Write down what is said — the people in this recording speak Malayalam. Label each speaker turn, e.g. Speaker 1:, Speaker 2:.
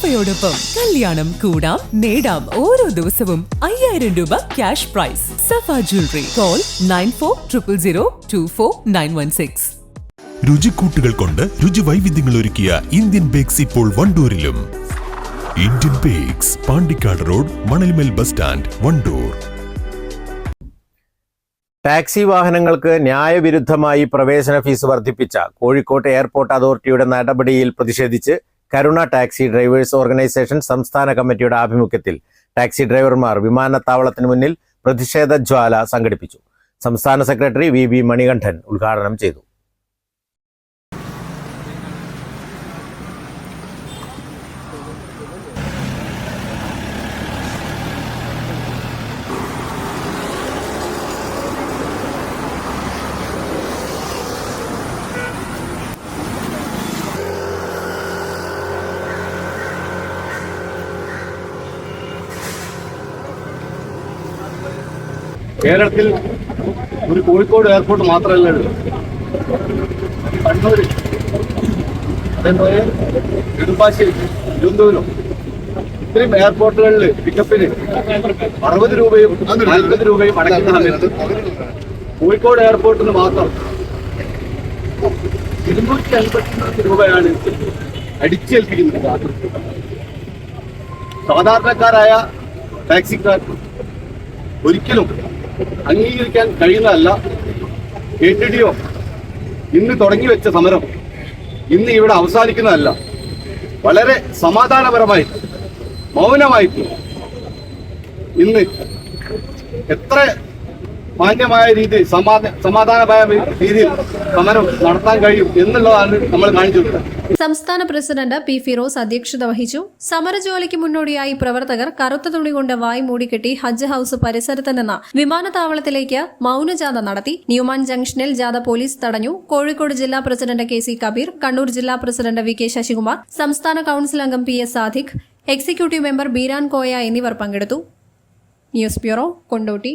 Speaker 1: സഫയോടൊപ്പം കല്യാണം കൂടാം നേടാം ഓരോ ദിവസവും അയ്യായിരം രൂപ cash prize Safa jewellery call nine four triple zero two four nine one six
Speaker 2: രുചിക്കൂട്ടുകൾ കൊണ്ട് രുചി വൈവിധ്യങ്ങൾ ഒരുക്കിയ ഇന്ത്യൻ ബേക്സ് ഇപ്പോൾ വണ്ടൂരിലും. Indian bakes Pandikkad road Manalmel bus stand Wandoor.
Speaker 3: Taxi വാഹനങ്ങൾക്ക് ന്യായവിരുദ്ധമായി പ്രവേശന ഫീസ് വർദ്ധിപ്പിച്ച കോഴിക്കോട് എയർപോർട്ട് അതോറിറ്റിയുടെ നടപടിയിൽ പ്രതിഷേധിച്ച് കരുണ ടാക്സി ഡ്രൈവേഴ്സ് ഓർഗനൈസേഷൻ സംസ്ഥാന കമ്മിറ്റിയുടെ ആഭിമുഖ്യത്തിൽ ടാക്സി ഡ്രൈവർമാർ വിമാനത്താവളത്തിന് മുന്നിൽ പ്രതിഷേധ ജ്വാല സംഘടിപ്പിച്ചു. സംസ്ഥാന സെക്രട്ടറി വി ബി മണികണ്ഠൻ ഉദ്ഘാടനം ചെയ്തു.
Speaker 4: കേരളത്തിൽ ഒരു കോഴിക്കോട് എയർപോർട്ട് മാത്രമല്ല ഉള്ളൂ കണ്ണൂര് അതേപോലെ നെടുമ്പാശ്ശേരി തിരുവനന്തപുരം. ഇത്രയും എയർപോർട്ടുകളിൽ പിക്കപ്പിന് അറുപത് രൂപയും നാൽപ്പത് രൂപയും അടയ്ക്കുന്ന സമയത്ത് കോഴിക്കോട് എയർപോർട്ടിന് മാത്രം ഇരുന്നൂറ്റി അൻപത്തി രൂപയാണ് അടിച്ചേൽപ്പിക്കുന്നത്. സാധാരണക്കാരായ ടാക്സിക്കാർക്ക് ഒരിക്കലും അംഗീകരിക്കാൻ കഴിയുന്നതല്ല. കെ ടി ഡി ഒ ഇന്ന് തുടങ്ങി വെച്ച സമരം ഇന്ന് ഇവിടെ അവസാനിക്കുന്നതല്ല. വളരെ സമാധാനപരമായി മൗനമായിട്ട് ഇന്ന് എത്ര മാന്യമായ രീതിയിൽ സമാധാന സമാധാനമായ രീതിയിൽ സമരം നടത്താൻ കഴിയും എന്നുള്ളതാണ് നമ്മൾ കാണിച്ചു കൊടുക്കുന്നത്
Speaker 5: സംസ്ഥാന പ്രസിഡന്റ് പി ഫിറോസ് അധ്യക്ഷത വഹിച്ചു. സമരജോലിക്ക് മുന്നോടിയായി പ്രവർത്തകർ കറുത്ത തുണി കൊണ്ട് വായി മൂടിക്കെട്ടി ഹജ്ജ് ഹൌസ് പരിസരത്ത് നിന്ന് വിമാനത്താവളത്തിലേക്ക് മൌനജാഥ നടത്തി. ന്യൂമാൻ ജംഗ്ഷനിൽ ജാഥ പോലീസ് തടഞ്ഞു. കോഴിക്കോട് ജില്ലാ president K C Kabir Kannur ജില്ലാ പ്രസിഡന്റ് വി കെ ശശികുമാർ സംസ്ഥാന കൌൺസിൽ അംഗം P S Sadiq executive member Biran Koya എന്നിവർ പങ്കെടുത്തു. News bureau Kondotty.